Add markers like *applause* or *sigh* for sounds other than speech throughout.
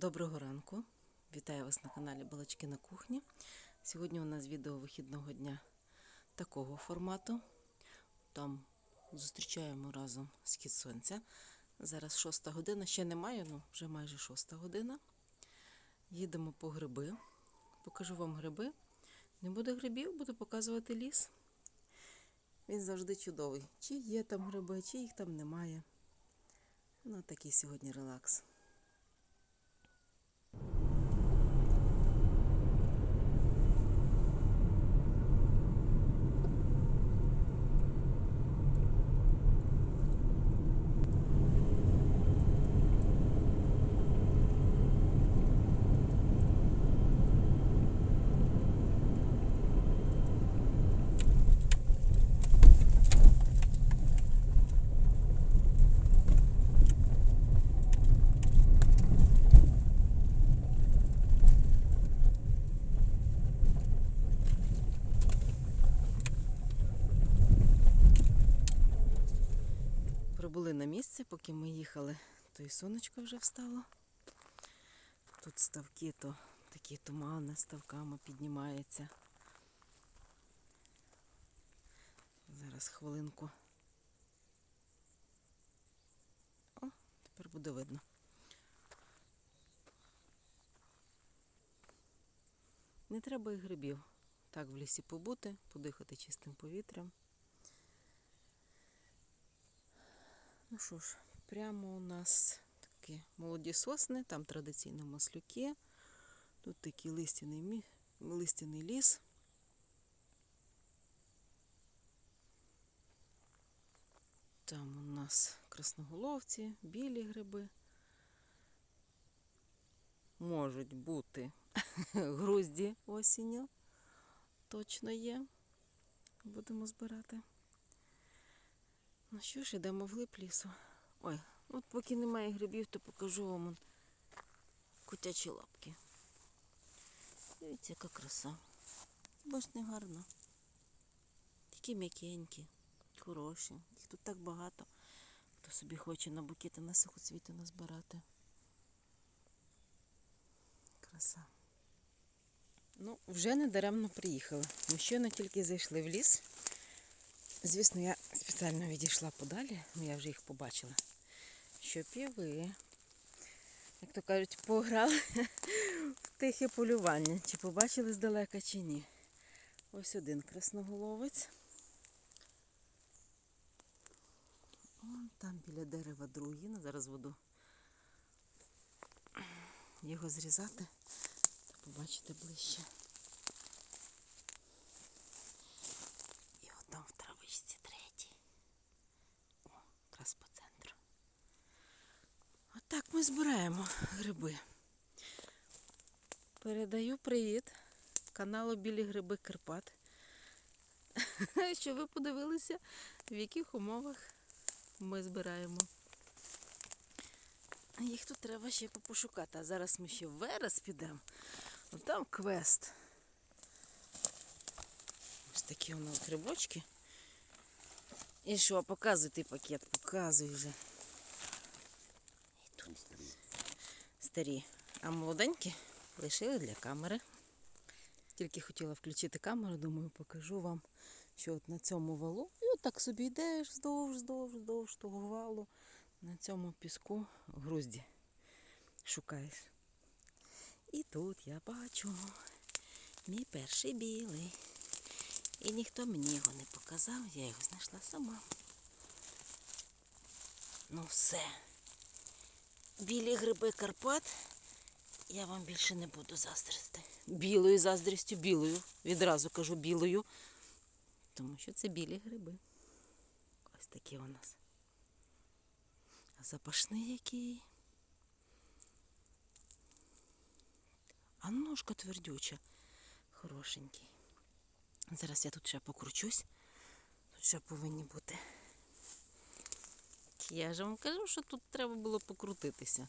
Доброго ранку! Вітаю вас на каналі Балачки на кухні. Сьогодні у нас відео вихідного дня такого формату. Там зустрічаємо разом схід сонця. Зараз шоста година, ще немає, ну вже майже шоста година. Їдемо по гриби. Покажу вам гриби. Не буде грибів, буду показувати ліс. Він завжди чудовий. Чи є там гриби, чи їх там немає. Ну, такий сьогодні релакс. Прибули на місце, поки ми їхали, то і сонечко вже встало. Тут ставки, то такі тумани ставками піднімаються. Зараз хвилинку. О, тепер буде видно. Не треба і грибів. Так в лісі побути, подихати чистим повітрям. Ну що ж, прямо у нас такі молоді сосни, там традиційно маслюки. Тут такий листяний, листяний ліс. Там у нас красноголовці, білі гриби. Можуть бути *laughs* грузді осінню. Точно є. Будемо збирати. Ну що ж, йдемо вглиб лісу. Ой, от поки немає грибів, то покажу вам котячі лапки. Дивіться, яка краса. Хіба ж не гарно. Такі м'якенькі, хороші. Їх тут так багато. Хто собі хоче на букети на сухоцвіти назбирати. Краса. Ну, вже не даремно приїхали. Ми щойно тільки зайшли в ліс. Звісно, я спеціально відійшла подалі, ну я вже їх побачила. Щоб і ви, як то кажуть, пограли *laughs* в тихе полювання. Чи побачили здалека, чи ні. Ось один красноголовець. Вон там біля дерева другий. Ну, зараз буду його зрізати, то побачите ближче. І от там в травичці третій. О, якраз по центру. Отак ми збираємо гриби. Передаю привіт каналу Білі Гриби Карпат. *laughs* Щоб ви подивилися, в яких умовах ми збираємо. Їх тут треба ще пошукати. А зараз ми ще верес підемо. От там квест. Ось такі у нас грибочки. І що, показуй ти пакет, показуй вже. І тут старі. А молоденькі лишили для камери. Тільки хотіла включити камеру, думаю, покажу вам, що от на цьому валу. І от так собі йдеш вздовж, вздовж, вздовж того валу. На цьому піску грузді шукаєш. І тут я бачу мій перший білий. І ніхто мені його не показав, я його знайшла сама. Ну все. Білі гриби Карпат я вам більше не буду заздрити. Білою заздрістю, білою. Відразу кажу білою. Тому що це білі гриби. Ось такі у нас. А запашний який. А ножка твердюча. Хорошенький. Зараз я тут ще покручусь. Тут ще повинні бути. Я ж вам кажу, що тут треба було покрутитися.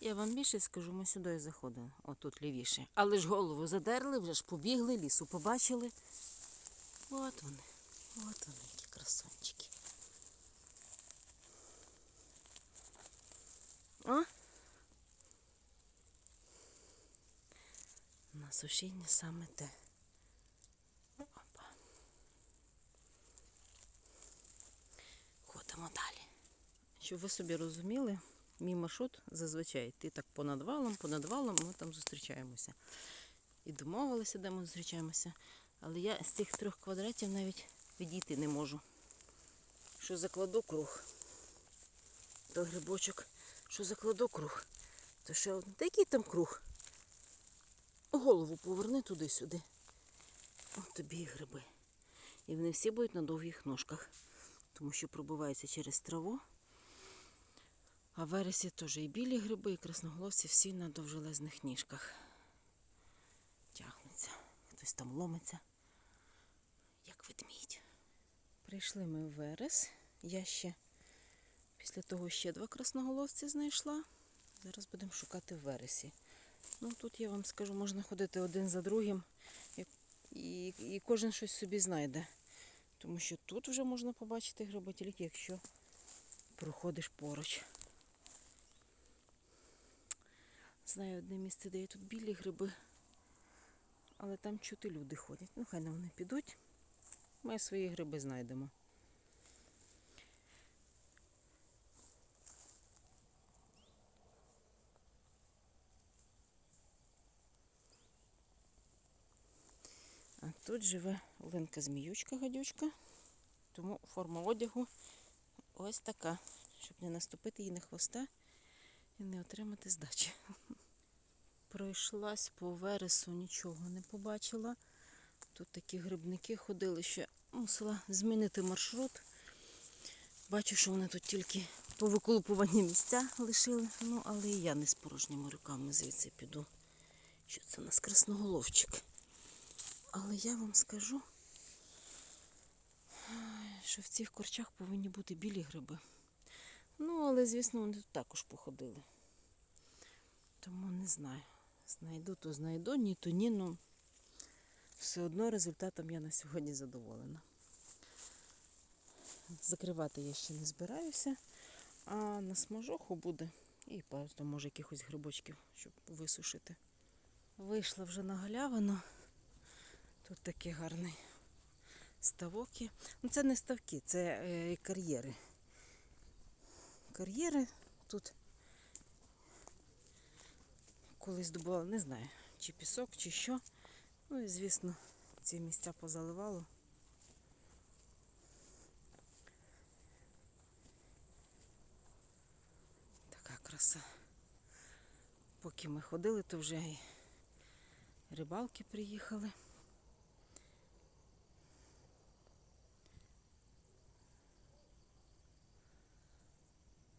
Я вам більше скажу, ми сюди заходили, отут лівіше. Але ж голову задерли, вже ж побігли, лісу побачили. От вони, от вони, які красончики. О! На сушіння саме те. Щоб ви собі розуміли, мій маршрут зазвичай йти так понад валом, понад валом, ми там зустрічаємося. І домовилися, де ми зустрічаємося. Але я з цих трьох квадратів навіть відійти не можу. Що закладу круг, то грибочок, що закладу круг, то ще один. Та який там круг? Голову поверни туди-сюди. От тобі і гриби. І вони всі будуть на довгих ножках, тому що пробиваються через траву. А в вересі теж і білі гриби, і красноголовці всі на довжелезних ніжках. Тягнуться. Хтось там ломиться, як ведмідь. Прийшли ми в верес. Я ще після того ще два красноголовці знайшла. Зараз будемо шукати в вересі. Ну тут я вам скажу, можна ходити один за другим, і, і, і кожен щось собі знайде. Тому що тут вже можна побачити гриби, тільки якщо проходиш поруч. Знаю одне місце, де є тут білі гриби, але там чути люди ходять. Ну, хай нам вони підуть. Ми свої гриби знайдемо. А тут живе Оленка зміючка гадючка, тому форма одягу ось така, щоб не наступити їй на хвоста і не отримати здачі. Пройшлась по вересу, нічого не побачила. Тут такі грибники ходили, ще мусила змінити маршрут. Бачу, що вони тут тільки повиколупувані місця лишили. Ну, але і я не з порожніми руками звідси піду. Що це у нас красноголовчик. Але я вам скажу, що в цих корчах повинні бути білі гриби. Ну, але, звісно, вони тут також походили. Тому не знаю. Знайду, то знайду, ні, то ні, ну все одно результатом я на сьогодні задоволена. Закривати я ще не збираюся, а на смажоху буде і просто може якихось грибочків, щоб висушити. Вийшла вже на галявину. Тут такий гарний ставок. Ну це не ставки, це е, кар'єри. Кар'єри тут колись добували, не знаю, чи пісок, чи що. Ну і звісно, ці місця позаливало. Така краса. Поки ми ходили, то вже і рибалки приїхали.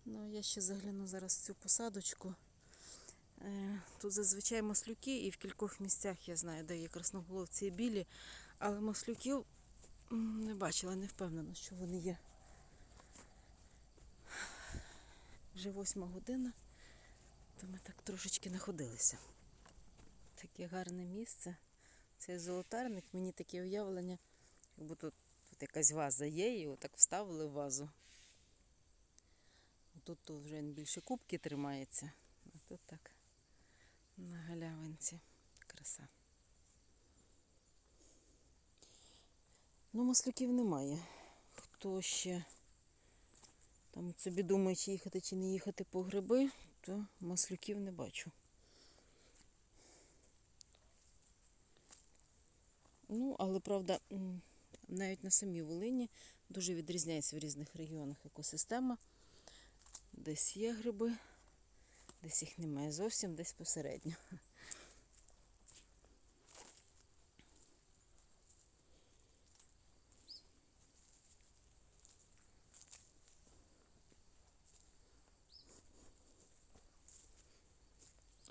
Ну, я ще загляну зараз в цю посадочку. Е, Тут зазвичай маслюки, і в кількох місцях я знаю, де є красноголовці і білі, але маслюків не бачила, не впевнена, що вони є. Вже восьма година, то ми так трошечки находилися. Таке гарне місце. Цей золотарник, мені таке уявлення, якби тут, тут якась ваза є, і отак вставили в вазу. Тут вже більше кубки тримається, а тут так на галявинці. Краса. Ну, маслюків немає. Хто ще там собі думає, чи їхати, чи не їхати по гриби, то маслюків не бачу. Ну, але правда, навіть на самій Волині дуже відрізняється в різних регіонах екосистема. Десь є гриби, десь їх немає зовсім, десь посередньо.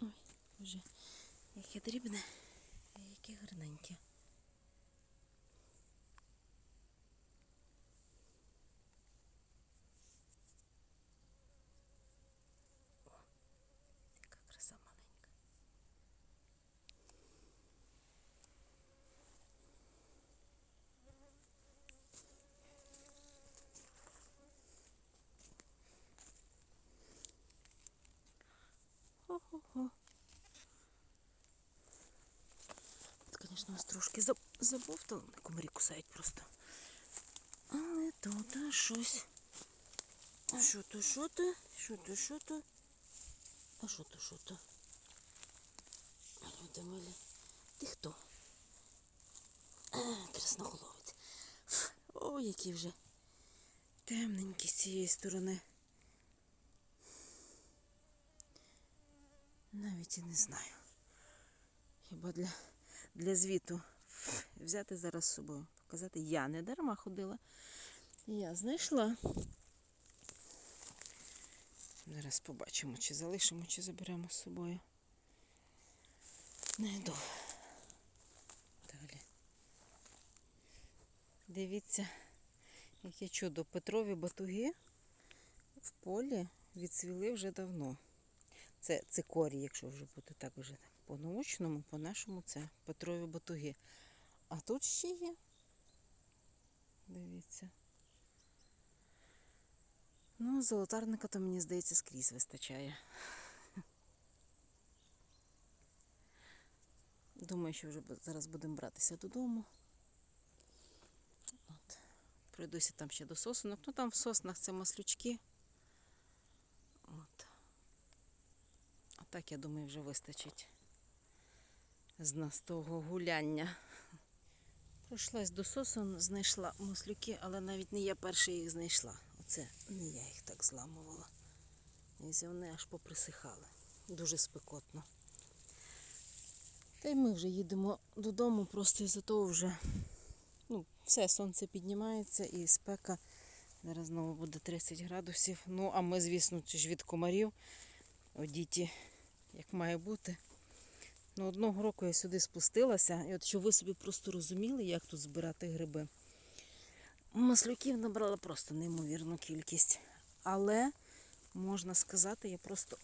Ой, боже, яке дрібне, а яке гарненьке. Яка краса маленька. Хо-хо-хо. Заб- забовтала, комарі кусають просто. Але тут щось. Що то, що то? Що то, що то? А що то, що то? Люди милі. Ти хто? Красноголовець. О, які вже темненькі з цієї сторони. Навіть і не знаю. Хіба для, для звіту взяти зараз з собою, показати, я не дарма ходила. Я знайшла. Зараз побачимо, чи залишимо, чи заберемо з собою. Не йду. Далі. Дивіться, яке чудо. Петрові батуги в полі відцвіли вже давно. Це цикорій, якщо вже бути так вже по-научному, по-нашому це Петрові батуги. А тут ще є. Дивіться. Ну, золотарника то мені здається скрізь вистачає. Думаю, що вже зараз будемо братися додому. От. Пройдуся там ще до сосунок. Ну там в соснах це маслючки. От. А так, я думаю, вже вистачить з нас того гуляння. Пройшлась до сосон, знайшла маслюки, але навіть не я перша їх знайшла. Оце не я їх так зламувала. І вони аж поприсихали. Дуже спекотно. Та й ми вже їдемо додому, просто із-за того вже ну, все, сонце піднімається і спека. Зараз знову буде 30 градусів. Ну, а ми, звісно, ж від комарів одіті, як має бути. Ну, одного року я сюди спустилася, і от щоб ви собі просто розуміли, як тут збирати гриби. Маслюків набрала просто неймовірну кількість. Але, можна сказати, я просто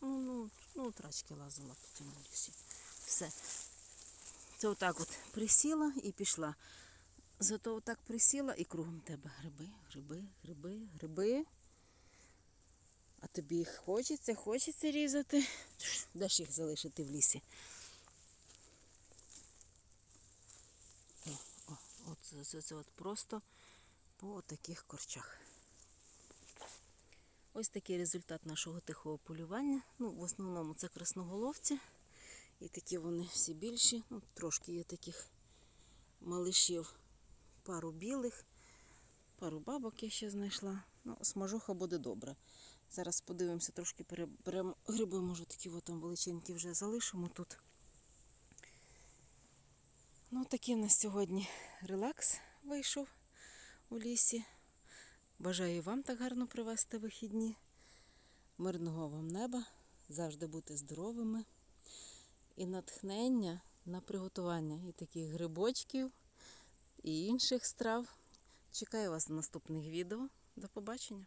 ну, ну, ну, трачки лазила по цьому лісі. Все. Це отак от присіла і пішла. Зато отак присіла і кругом тебе гриби, гриби, гриби, гриби. А тобі їх хочеться, хочеться різати. Де ж їх залишити в лісі? О, о, от це, це, от просто по таких корчах. Ось такий результат нашого тихого полювання. Ну, в основному це красноголовці. І такі вони всі більші. Ну, трошки є таких малишів, пару білих, пару бабок я ще знайшла. Ну, смажуха буде добре. Зараз подивимося, трошки переберемо гриби, може такі от там величенькі вже залишимо тут. Ну, такий в нас сьогодні релакс вийшов у лісі. Бажаю вам так гарно провести вихідні. Мирного вам неба, завжди бути здоровими і натхнення на приготування і таких грибочків, і інших страв. Чекаю вас в наступних відео. До побачення!